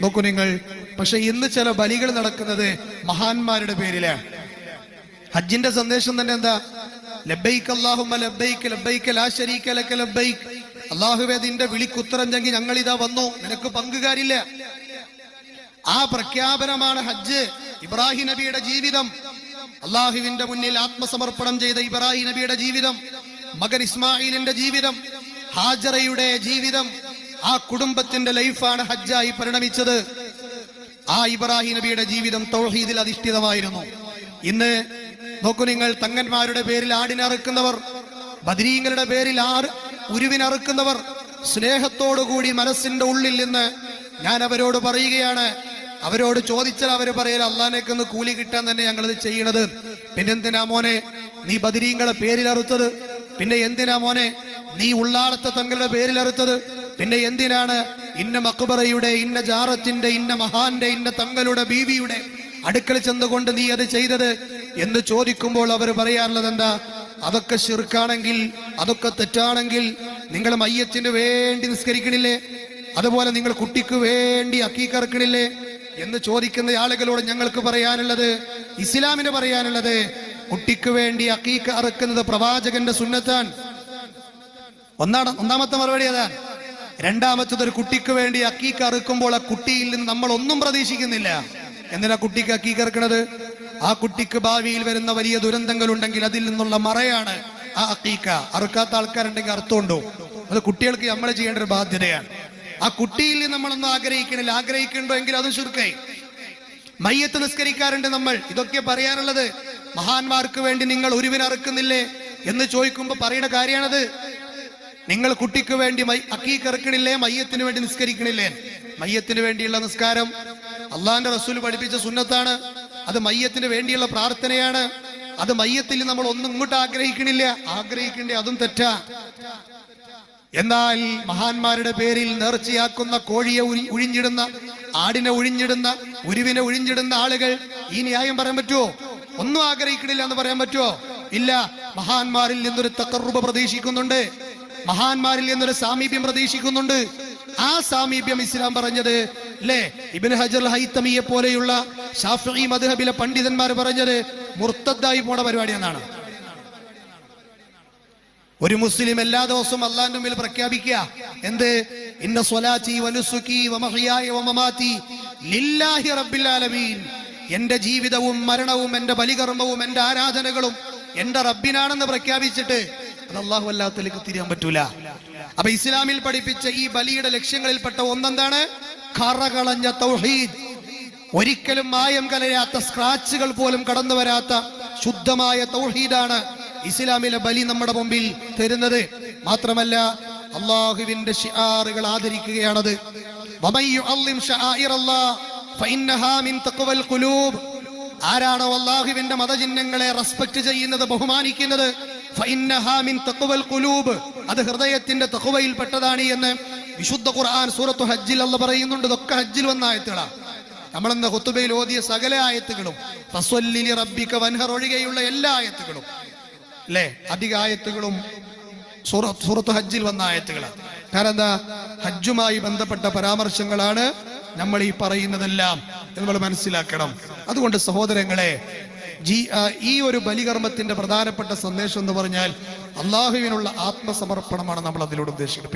നോക്കൂ നിങ്ങൾ. പക്ഷെ ഇന്ന് ചില ബലികൾ നടക്കുന്നത് മഹാന്മാരുടെ പേരിലാണ് ഹജ്ജിന്റെ സന്ദേശം തന്നെ എന്താ? ലബൈക്ക് അല്ലാഹുമ്മ ലബൈക്ക് ലബൈക്ക് ലാ ശരീക ലക ലബൈക്ക് അള്ളാഹുവേ നിന്റെ വിളിക്കുത്തരം ചെങ്കിൽ ഞങ്ങൾ ഇതാ വന്നു. നിനക്ക് പങ്കുകാരില്ല. ആ പ്രഖ്യാപനമാണ് ഹജ്ജ്. ഇബ്രാഹിം നബിയുടെ ജീവിതം. അള്ളാഹുവിന്റെ മുന്നിൽ ആത്മസമർപ്പണം ചെയ്ത ഇബ്രാഹിം നബിയുടെ ജീവിതം. മകൻ ഇസ്മായിലിന്റെ ജീവിതം. ഹാജറയുടെ ജീവിതം. ആ കുടുംബത്തിന്റെ ലൈഫാണ് ഹജ്ജായി പരിണമിച്ചത്. ആ ഇബ്രാഹിം നബിയുടെ ജീവിതം തൗഹീദിൽ അധിഷ്ഠിതമായിരുന്നു. ഇന്ന് നോക്കൂ നിങ്ങൾ തങ്ങന്മാരുടെ പേരിൽ ആടിനറുക്കുന്നവർ ബദരീങ്ങളുടെ പേരിൽ ആറ് ഉരുവിനറുക്കുന്നവർ സ്നേഹത്തോടുകൂടി മനസ്സിന്റെ ഉള്ളിൽ നിന്ന് ഞാൻ അവരോട് പറയുകയാണ്. അവരോട് ചോദിച്ചാൽ അവർ പറയൽ അള്ളാനേക്കൊന്ന് കൂലി കിട്ടാൻ തന്നെ ഞങ്ങൾ ഇത് ചെയ്യണത് പിന്നെന്തിനാ മോനെ നീ ബദരീങ്ങളെ പേരിൽ അറുത്തത് പിന്നെ എന്തിനാ മോനെ നീ ഉള്ളാളത്തെ തങ്ങളുടെ പേരിൽ അറുത്തത് പിന്നെ എന്തിനാണ് ഇന്ന മക്കുബറയുടെ ഇന്ന ജാറത്തിന്റെ ഇന്ന മഹാന്റെ ഇന്ന തങ്ങളുടെ ബീവിയുടെ അടുക്കൽ ചെന്നുകൊണ്ട് നീ അത് ചെയ്തത് എന്ന് ചോദിക്കുമ്പോൾ അവർ പറയാറുള്ളത് എന്താ? അതൊക്കെ ശിർക്കാണെങ്കിൽ അതൊക്കെ തെറ്റാണെങ്കിൽ നിങ്ങൾ മയ്യത്തിന് വേണ്ടി നിസ്കരിക്കണില്ലേ? അതുപോലെ നിങ്ങൾ കുട്ടിക്ക് വേണ്ടി അക്കീക്കറക്കണില്ലേ എന്ന് ചോദിക്കുന്ന ആളുകളോട് ഞങ്ങൾക്ക് പറയാനുള്ളത് ഇസ്ലാമിന് പറയാനുള്ളത് കുട്ടിക്ക് വേണ്ടി അക്കീക്ക പ്രവാചകന്റെ സുന്നത്താൻ ഒന്നാണ് ഒന്നാമത്തെ മറുപടി അതാണ്. രണ്ടാമത്തത് ഒരു കുട്ടിക്ക് വേണ്ടി അക്കീക്ക് അറുക്കുമ്പോൾ ആ കുട്ടിയിൽ നിന്ന് നമ്മൾ ഒന്നും പ്രതീക്ഷിക്കുന്നില്ല. എന്തിനാ കുട്ടിക്ക് അക്കീക്ക് അറുക്കണത്? ആ കുട്ടിക്ക് ഭാവിയിൽ വരുന്ന വലിയ ദുരന്തങ്ങൾ ഉണ്ടെങ്കിൽ അതിൽ നിന്നുള്ള മറയാണ് ആ അക്കീക്ക. അറുക്കാത്ത ആൾക്കാരുണ്ടെങ്കിൽ അർത്ഥമുണ്ടോ അത് കുട്ടികൾക്ക് നമ്മൾ ചെയ്യേണ്ട ഒരു ബാധ്യതയാണ്. ആ കുട്ടിയിൽ നിന്ന് നമ്മളൊന്നും ആഗ്രഹിക്കണില്ല. ആഗ്രഹിക്കണ്ടോ എങ്കിൽ അതും ചുരുക്കായി. മയ്യത്ത് നിസ്കരിക്കാറുണ്ട് നമ്മൾ. ഇതൊക്കെ പറയാനുള്ളത് മഹാന്മാർക്ക് വേണ്ടി നിങ്ങൾ ഒരുവിനെ അറുക്കുന്നില്ലേ എന്ന് ചോദിക്കുമ്പോ പറയുന്ന കാര്യമാണത് നിങ്ങൾ കുട്ടിക്ക് വേണ്ടി മൈ അക്കീക്കിറക്കണില്ലേ മയ്യത്തിന് വേണ്ടി നിസ്കരിക്കണില്ലേ? മയ്യത്തിന് വേണ്ടിയുള്ള നിസ്കാരം അള്ളാന്റെ റസൂൽ പഠിപ്പിച്ച സുന്നത്താണ്. അത് മയ്യത്തിന് വേണ്ടിയുള്ള പ്രാർത്ഥനയാണ്. അത് മയ്യത്തിൽ നമ്മൾ ഒന്നും ഇങ്ങോട്ട് ആഗ്രഹിക്കണില്ല. ആഗ്രഹിക്കണ്ടേ അതും തെറ്റാ. എന്നാൽ മഹാന്മാരുടെ പേരിൽ നേർച്ചയാക്കുന്ന കോഴിയെ ഉഴിഞ്ഞിടുന്ന ആടിനെ ഉഴിഞ്ഞിടുന്ന ഉരുവിനെ ഉഴിഞ്ഞിടുന്ന ആളുകൾ ഈ ന്യായം പറയാൻ പറ്റുമോ ഒന്നും ആഗ്രഹിക്കണില്ല എന്ന് പറയാൻ പറ്റുമോ ഇല്ല. മഹാന്മാരിൽ നിന്നൊരു തക്കറുപ പ്രതീക്ഷിക്കുന്നുണ്ട്. മഹാന്മാരിൽ നിന്നൊരു സാമീപ്യം പ്രതീക്ഷിക്കുന്നുണ്ട്. ആ സാമീപ്യം ഇസ്ലാം പറഞ്ഞത് അല്ലേ ഇബിൻ ഹജർ ഹൈത്തമിയെ പോലെയുള്ള ഷാഫി മധുഹബിലെ പണ്ഡിതന്മാർ പറഞ്ഞത് മുർത്തദ്ദായി പോണ പരിപാടി എന്നാണ് ഒരു മുസ്ലിം എല്ലാ ദിവസവും അള്ളാന്റെ മുമ്പിൽ പ്രഖ്യാപിക്കുക. എന്ത്? ഇന്ന സ്വലാത്തി വനുസുക്കി വമഹിയായ വമമാത്തി ലില്ലാഹി റബ്ബിൽ ആലമീൻ. എന്റെ ജീവിതവും മരണവും എന്റെ ബലികർമ്മവും എന്റെ ആരാധനകളും എന്റെ റബ്ബിനാണെന്ന് പ്രഖ്യാപിച്ചിട്ട് അത് അള്ളാഹു അല്ലാത്തലേക്ക് തിരിയാൻ പറ്റൂല. അപ്പൊ ഇസ്ലാമിൽ പഠിപ്പിച്ച ഈ ബലിയുടെ ലക്ഷ്യങ്ങളിൽപ്പെട്ട ഒന്നെന്താണ്? കറകളഞ്ഞ തൗഹീദ്. ഒരിക്കലും മായം കലരാത്ത സ്ക്രാച്ചുകൾ പോലും കടന്നു വരാത്ത ശുദ്ധമായ തൗഹീദാണ് ഇസ്ലാമിലെ ബലി നമ്മുടെ മുമ്പിൽ തരുന്നത്. മാത്രമല്ല അള്ളാഹുവിന്റെ ഷിആറുകൾ ആദരിക്കുകയാണത്. ആരാണോ അള്ളാഹുവിന്റെ മതചിഹ്നങ്ങളെ റെസ്പെക്ട് ചെയ്യുന്നത് ബഹുമാനിക്കുന്നത്? അത് ഹൃദയത്തിന്റെ തഖ്വയിൽപ്പെട്ടതാണ് എന്ന് വിശുദ്ധ ഖുർആൻ സൂറത്തു ഹജ്ജിൽ അല്ല പറയുന്നുണ്ട്. ഇതൊക്കെ ഹജ്ജിൽ വന്ന ആയത്തുകളാണ് നമ്മളെന്ന ഹുത്തുബയിൽ ഓതിയ സകല ആയത്തുകളും ഫസ്വല്ലിലി റബ്ബിക വൻഹർ ഒഴികെയുള്ള എല്ലാ ആയത്തുകളും. അല്ലേ അധിക ആയത്തുകളും സൂറ- സൂറത്ത് ഹജ്ജിൽ വന്ന ആയത്തുകളാണ് കാരണം എന്താ? ഹജ്ജുമായി ബന്ധപ്പെട്ട പരാമർശങ്ങളാണ് നമ്മൾ ഈ പറയുന്നതെല്ലാം നമ്മൾ മനസ്സിലാക്കണം. അതുകൊണ്ട് സഹോദരങ്ങളെ ഈ ഒരു ബലികർമ്മത്തിന്റെ പ്രധാനപ്പെട്ട സന്ദേശം എന്ന് പറഞ്ഞാൽ അള്ളാഹുവിനുള്ള ആത്മസമർപ്പണമാണ് നമ്മൾ അതിലൂടെ ഉദ്ദേശിക്കുന്നത്.